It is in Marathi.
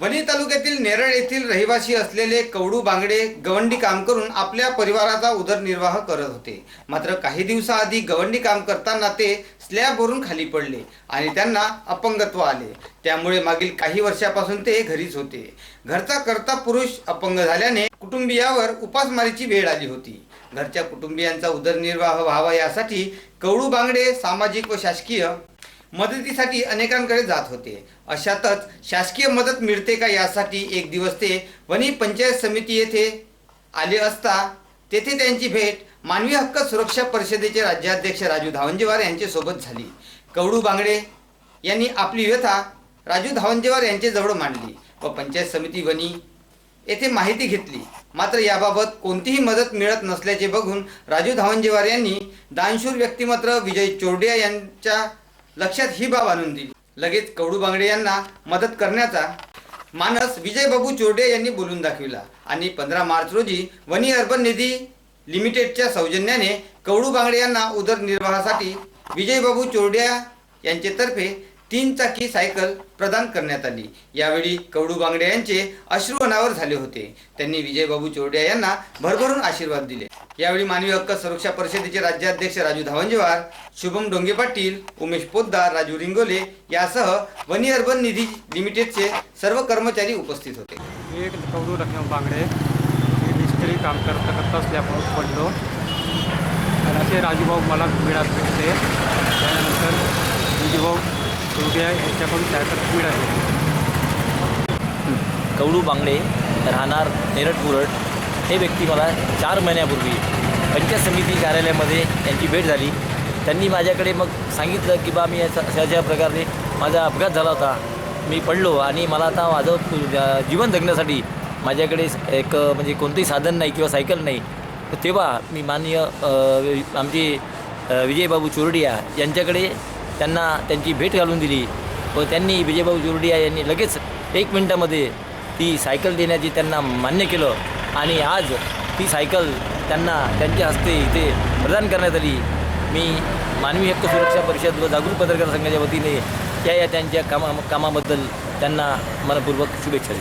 वणी तालुक्यातील नेरळ येथील रहिवासी असलेले कवडू बांगडे गवंडी काम करून आपल्या परिवाराचा उदरनिर्वाह करत होते. मात्र काही दिवसाआधी गवंडी काम करताना ते स्लॅबवरून खाली पडले आणि त्यांना अपंगत्व आले. त्यामुळे मागील काही वर्षापासून ते घरीच होते. घरचा करता पुरुष अपंग झाल्याने कुटुंबियावर उपासमारीची वेळ आली होती. घरच्या कुटुंबियांचा उदरनिर्वाह व्हावा यासाठी कवडू बांगडे सामाजिक व शासकीय मदतीसाठी अनेकांकडे जात होते. अशातच शासकीय मदत मिळते का यासाठी एक दिवस ते वणी पंचायत समिती येथे आले असता तेथे त्यांची भेट मानवी हक्क सुरक्षा परिषदेचे राज्याध्यक्ष राजू धावंजेवार यांच्यासोबत झाली. कवडू बांगडे यांनी आपली व्यथा राजू धावंजेवार यांच्याजवळ मांडली व पंचायत समिती वणी येथे माहिती घेतली. मात्र याबाबत कोणतीही मदत मिळत नसल्याचे बघून राजू धावंजेवार यांनी दानशूर व्यक्तिमत्व विजय चोरडिया यांच्या लक्षात ही बाब आणून दिली. लगेच कवडू बांगडे यांना मदत करण्याचा मानस विजयबाबू चोरडे यांनी बोलून दाखविला. आणि पंधरा मार्च रोजी वनी अर्बन निधी लिमिटेडच्या सौजन्याने कवडू बांगडे यांना उदरनिर्वाहासाठी विजयबाबू चोरड्या यांचेतर्फे तीन चाकी सायकल प्रदान करण्यात आली. यावेळी कवडू बांगडे यांचे अश्रू अनावर झाले होते. त्यांनी विजयबाबू चोरड्या यांना भरभरून आशीर्वाद दिले. यावेळी मानवी हक्क सुरक्षा परिषदेचे राज्याध्यक्ष राजू धावंजेवार शुभम डोंगे पाटील उमेश पोद्दार राजू रिंगोले यासह वनी अर्बन निधी लिमिटेडचे सर्व कर्मचारी उपस्थित होते. एक कवडू लक्ष्मण बांगडे मिस्त्री काम करता करता असल्यामुळे पडलो आणि असे राजूभाऊ मला मिळत भेटले. त्यानंतर विजूभाऊ सुरग्या यांच्याकडून त्याकडे मिळाले कवडू बांगडे राहणार नेरट मुरड हे व्यक्ती मला चार महिन्यापूर्वी पंचायत समिती कार्यालयामध्ये यांची भेट झाली. त्यांनी माझ्याकडे मग सांगितलं की बा मी अशा अशा प्रकारे माझा अपघात झाला होता. मी पडलो आणि मला आता माझं जीवन जगण्यासाठी माझ्याकडे एक म्हणजे कोणतंही साधन नाही किंवा सायकल नाही. तर तेव्हा मी माननीय आमचे विजयबाबू चोरडिया यांच्याकडे त्यांना त्यांची भेट घालून दिली व त्यांनी विजयबाबू चोरडिया यांनी लगेच एक मिनटामध्ये ती सायकल देण्याची त्यांना मान्य केलं. आणि आज ती सायकल त्यांना त्यांच्या हस्ते इथे प्रदान करण्यात आली. मी मानवी हक्क सुरक्षा परिषद व जागरूक पत्रकार संघाच्या वतीने या या त्यांच्या कामा कामाबद्दल त्यांना मनपूर्वक शुभेच्छा दिल्या